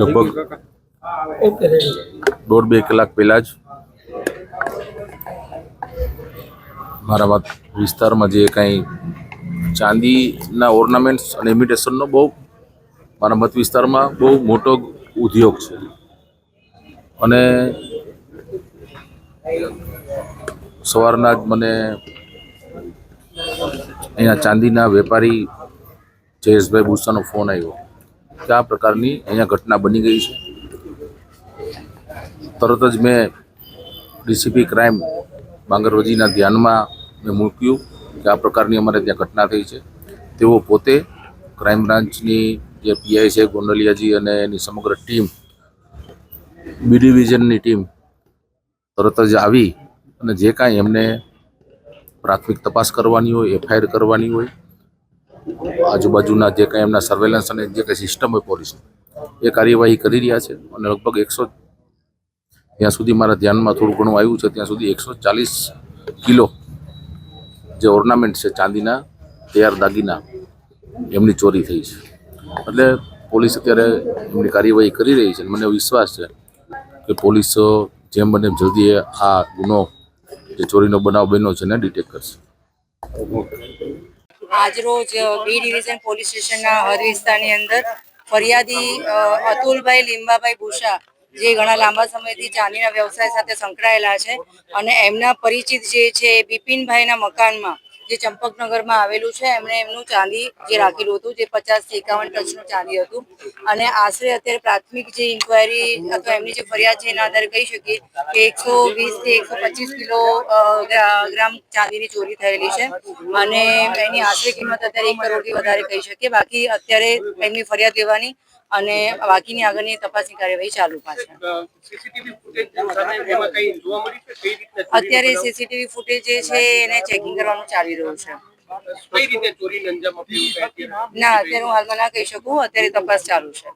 લગભગ દોઢ બે કલાક પહેલાં જ મારા મત વિસ્તારમાં જે કાંઈ ચાંદીના ઓર્નામેન્ટ્સ અને ઇમિટેશનનો બહુ મારા મત વિસ્તારમાં બહુ મોટો ઉદ્યોગ છે. અને સવારના જ મને અહીંયા ચાંદીના વેપારી જયેશભાઈ ભૂસાનો ફોન આવ્યો. કે આ પ્રકારની અહીંયા ઘટના બની ગઈ છે. તરત જ મેં ડીસીપી ક્રાઇમ બાંગરવજીના ધ્યાનમાં મેં મૂક્યું કે આ પ્રકારની અમારે ત્યાં ઘટના થઈ છે. તેઓ પોતે ક્રાઇમ બ્રાન્ચની જે પીઆઈ છે ગોંડલિયાજી અને એની સમગ્ર ટીમ, બી ડિવિઝનની ટીમ તરત જ આવી અને જે કાંઈ એમને પ્રાથમિક તપાસ કરવાની હોય, એફઆઈઆર કરવાની હોય આજુબાજુના જે કંઈ એમના સર્વેલન્સ અને જે કંઈ સિસ્ટમ હોય પોલીસની એ કાર્યવાહી કરી રહ્યા છે અને લગભગ એકસો ત્યાં સુધી મારા ધ્યાનમાં થોડું ઘણું આવ્યું છે, ત્યાં સુધી એકસો ચાલીસ કિલો જે ઓર્નામેન્ટ છે ચાંદીના, તૈયાર દાગીના, એમની ચોરી થઈ છે. એટલે પોલીસ અત્યારે એમની કાર્યવાહી કરી રહી છે મને વિશ્વાસ છે કે પોલીસ જેમ બને જલ્દી આ ગુનો, જે ચોરીનો બનાવ બન્યો છે એને ડિટેક્ટ કરશે. આજરોજ બી ડિવિઝન પોલીસ સ્ટેશનના હર વિસ્તારની અંદર ફરિયાદી અતુલભાઈ લીંબાભાઈ ભૂષા, જે ઘણા લાંબા સમયથી ચાંદીના વ્યવસાય સાથે સંકળાયેલા છે અને એમના પરિચિત જે છે એ બિપિનભાઈના મકાનમાં જે ચંપકનગરમાં આવેલું છે, એમણે એમનું ચાંદી જે રાખેલું હતું, જે પચાસથી એકાવન ટચનું ચાંદી હતું. અને આશરે અત્યારે પ્રાથમિક જે ઇન્કવાયરી અથવા એમની જે ફરિયાદ છે, એના આધારે કહી શકીએ કે એકસો વીસથી એકસો પચીસ કિલો ગ્રામ ચાંદીની ચોરી થયેલી છે. અને એની આશરે કિંમત અત્યારે એક કરોડથી વધારે કહી શકીએ. બાકી અત્યારે એમની ફરિયાદ લેવાની અને બાકીની આગળની તપાસની કાર્યવાહી ચાલુ રીતના અત્યારે સીસીટીવી ફૂટેજ જે છે એને ચેકિંગ કરવાનું ચાલી રહ્યું છે? ના અત્યારે હું હાલમાં ના કહી શકું. અત્યારે તપાસ ચાલુ છે.